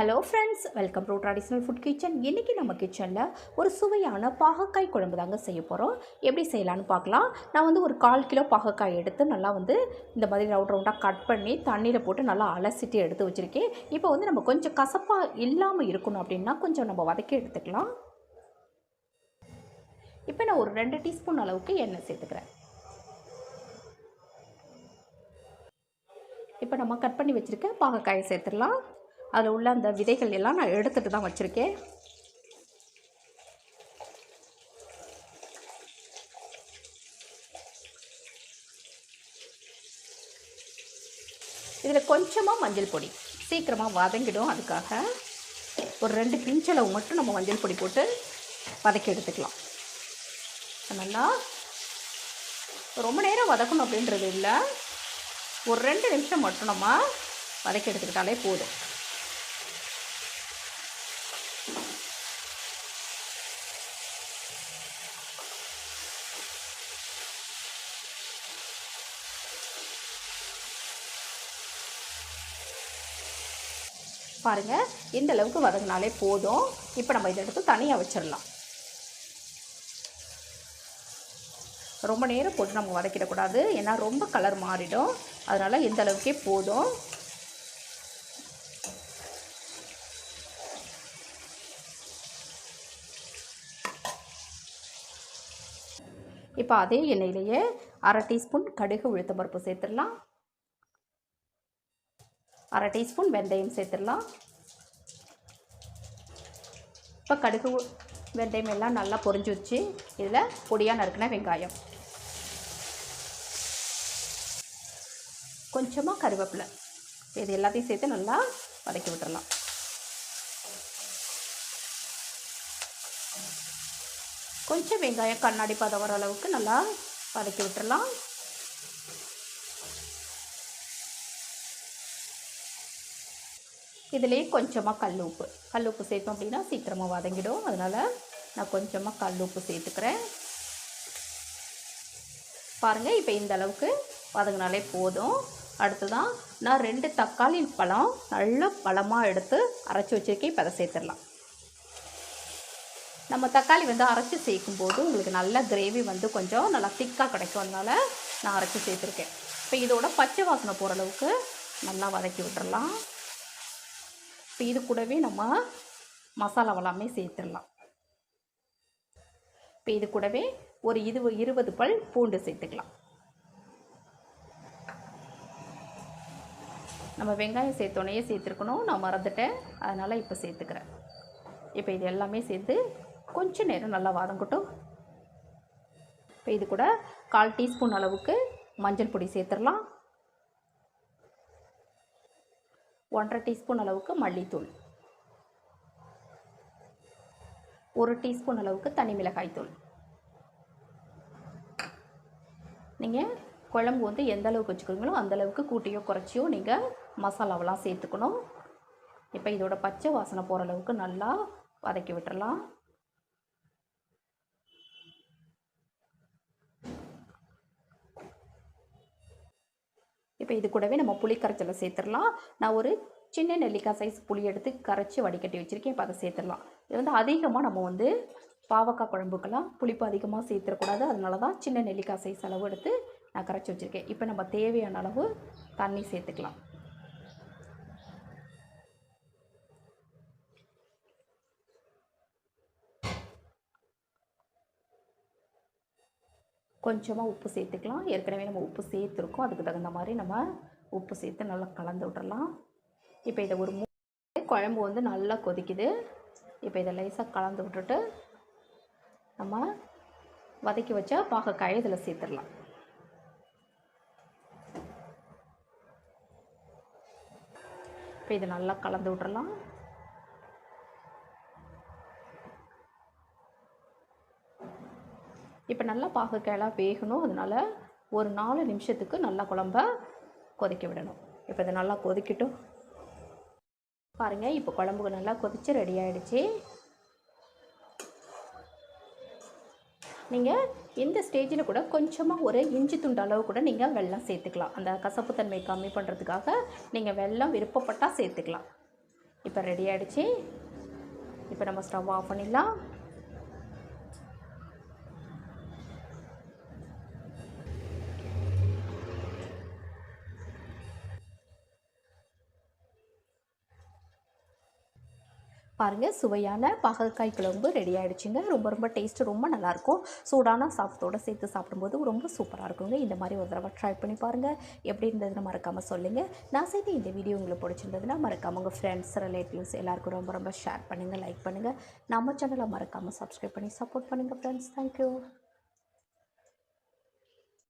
Hello friends welcome to traditional food kitchen இன்றைக்கி நம்ம கிச்சனில் ஒரு சுவையான பாகக்காய் குழம்பு தாங்க செய்ய போகிறோம் எப்படி செய்யலான்னு பார்க்கலாம். நான் வந்து ஒரு கால் கிலோ பாகக்காய் எடுத்து நல்லா வந்து இந்த மாதிரி ரவுண்ட் ரவுண்டாக கட் பண்ணி தண்ணியில் போட்டு நல்லா அலசிட்டு எடுத்து வச்சுருக்கேன். இப்போ வந்து நம்ம கொஞ்சம் கசப்பாக இல்லாமல் இருக்கணும் அப்படின்னா கொஞ்சம் நம்ம வதக்கி எடுத்துக்கலாம். இப்போ நான் ஒரு ரெண்டு டீஸ்பூன் அளவுக்கு எண்ணெய் சேர்த்துக்கிறேன். இப்போ நம்ம கட் பண்ணி வச்சுருக்க பாகக்காயை சேர்த்துடலாம். அதில் உள்ள அந்த விதைகள் எல்லாம் நான் எடுத்துகிட்டு தான் வச்சுருக்கேன். இதில் கொஞ்சமாக மஞ்சள் பொடி. சீக்கிரமாக வதங்கிடும் அதுக்காக. ஒரு ரெண்டு பிஞ்சளவு மட்டும் நம்ம மஞ்சள் பொடி போட்டு வதக்கி எடுத்துக்கலாம். நல்லா ரொம்ப நேரம் வதக்கணும் அப்படின்றது இல்லை. ஒரு ரெண்டு நிமிஷம் மட்டும் நம்ம வதக்கி எடுத்துக்கிட்டாலே போதும். பாருங்கள் இந்த அளவுக்கு வதங்கினாலே போதும். இப்போ நம்ம இதை எடுத்து தனியாக வச்சிடலாம். ரொம்ப நேரம் போட்டு நம்ம வதக்கிடக்கூடாது. ஏன்னா ரொம்ப கலர் மாறிடும். அதனால் இந்த அளவுக்கே போதும். இப்போ அதே எண்ணெயிலேயே அரை டீஸ்பூன் கடுகு உளுத்தம்பருப்பு சேர்த்துடலாம். அரை டீஸ்பூன் வெந்தயம் சேர்த்துடலாம். இப்போ கடுகு வெந்தயம் எல்லாம் நல்லா பொரிஞ்சு வச்சு இதில் பொடியாக நறுக்கின வெங்காயம். கொஞ்சமாக கருவேப்பிலை. இது எல்லாத்தையும் சேர்த்து நல்லா வதக்கி விட்டுறலாம் கொஞ்சம் வெங்காயம் கண்ணாடி பதம் வர அளவுக்கு நல்லா வதக்கி விட்டுடலாம். இதுலேயே கொஞ்சமாக கல் உப்பு கல் உப்பு சேர்த்தோம் அப்படின்னா சீக்கிரமாக வதங்கிடும். அதனால் நான் கொஞ்சமாக கல் உப்பு சேர்த்துக்கிறேன். பாருங்கள் இப்போ இந்த அளவுக்கு வதங்கினாலே போதும். அடுத்ததான் நான் ரெண்டு தக்காளி பழம் நல்ல பழமாக எடுத்து அரைச்சி வச்சுருக்கேன். இப்போ அதை சேர்த்துடலாம். நம்ம தக்காளி வந்து அரைச்சி சேர்க்கும் போது உங்களுக்கு நல்ல கிரேவி வந்து கொஞ்சம் நல்லா திக்காக கிடைக்கும். அதனால் நான் அரைச்சி சேர்த்துருக்கேன். இப்போ இதோட பச்சை வாசனை போகிற அளவுக்கு நல்லா வதக்கி விட்டுறலாம். இப்போ இது கூடவே நம்ம மசாலாவெல்லாமே சேர்த்துடலாம். இப்போ இது கூடவே ஒரு இது இருபது பல் பூண்டு சேர்த்துக்கலாம். நம்ம வெங்காயம் சேர்த்தோடனே சேர்த்துருக்கணும். நான் மறந்துட்டேன். அதனால் இப்போ சேர்த்துக்கிறேன். இப்போ இது எல்லாமே சேர்த்து கொஞ்சம் நேரம் நல்லா வதங்கட்டும். இப்போ இது கூட கால் டீஸ்பூன் அளவுக்கு மஞ்சள் பொடி சேர்த்துடலாம். ஒன்றரை டீஸ்பூன் அளவுக்கு மல்லித்தூள். ஒரு டீஸ்பூன் அளவுக்கு தனி மிளகாய் தூள் நீங்கள் குழம்பு வந்து எந்த அளவுக்கு வச்சுக்கிறீங்களோ அந்தளவுக்கு கூட்டியோ குறைச்சியோ நீங்கள் மசாலாவெல்லாம் சேர்த்துக்கணும். இப்போ இதோட பச்சை வாசனை போகிற அளவுக்கு நல்லா வதக்கி விட்டுறலாம். இப்போ இது கூடவே நம்ம புளி கரைச்சலை சேர்த்துடலாம். நான் ஒரு சின்ன நெல்லிக்காய் சைஸ் புளி எடுத்து கரைச்சி வடிகட்டி வச்சுருக்கேன். இப்போ அதை சேர்த்துடலாம். இது வந்து அதிகமாக நம்ம வந்து பாவக்காய் குழம்புக்கெல்லாம் புளிப்பு அதிகமாக சேர்த்துடக்கூடாது. அதனால தான் சின்ன நெல்லிக்காய் சைஸ் அளவு எடுத்து நான் கரைச்சி வச்சுருக்கேன். இப்போ நம்ம தேவையான அளவு தண்ணி சேர்த்துக்கலாம். கொஞ்சமாக உப்பு சேர்த்துக்கலாம். ஏற்கனவே நம்ம உப்பு சேர்த்துருக்கோம். அதுக்கு தகுந்த மாதிரி நம்ம உப்பு சேர்த்து நல்லா கலந்து விட்டுறலாம். இப்போ இதை ஒரு மூ குழம்பு வந்து நல்லா கொதிக்குது. இப்போ இதை லைஸாக கலந்து விட்டுட்டு நம்ம வதக்கி வச்சா பாகக்காயை இதில் சேர்த்துடலாம். இப்போ இதை நல்லா கலந்து விட்டுறலாம். இப்போ நல்லா பாகக்காயெல்லாம் வேகணும். அதனால் ஒரு நாலு நிமிஷத்துக்கு நல்லா குழம்ப கொதிக்க விடணும். இப்போ இதை நல்லா கொதிக்கட்டும். பாருங்கள் இப்போ குழம்புக்கு நல்லா கொதித்து ரெடி ஆகிடுச்சு நீங்கள் இந்த ஸ்டேஜில் கூட கொஞ்சமாக ஒரு இஞ்சி துண்டு அளவு கூட நீங்கள் வெள்ளம் சேர்த்துக்கலாம். அந்த கசப்புத்தன்மை கம்மி பண்ணுறதுக்காக நீங்கள் வெள்ளம் விருப்பப்பட்டால் சேர்த்துக்கலாம். இப்போ ரெடி ஆகிடுச்சு இப்போ நம்ம ஸ்டவ் ஆஃப் பண்ணிடலாம். பாருங்கள் சுவையான பாகற்காய் குழம்பு ரெடி ஆகிடுச்சுங்க ரொம்ப ரொம்ப டேஸ்ட்டு ரொம்ப நல்லாயிருக்கும் சூடான சாப்பிட்டோடு சேர்த்து சாப்பிடும்போது ரொம்ப சூப்பராக இருக்குங்க. இந்த மாதிரி ஒரு தடவை ட்ரை பண்ணி பாருங்கள் எப்படி இருந்ததுன்னு மறக்காமல் சொல்லுங்கள் நான் செய்த இந்த வீடியோ உங்களுக்கு பிடிச்சிருந்ததுன்னா மறக்காமல் உங்கள் ஃப்ரெண்ட்ஸ் ரிலேட்டிவ்ஸ் எல்லாருக்கும் ரொம்ப ரொம்ப ஷேர் பண்ணுங்கள் லைக் பண்ணுங்கள் நம்ம சேனலை மறக்காமல் சப்ஸ்கிரைப் பண்ணி சப்போர்ட் பண்ணுங்கள் ஃப்ரெண்ட்ஸ் தேங்க்யூ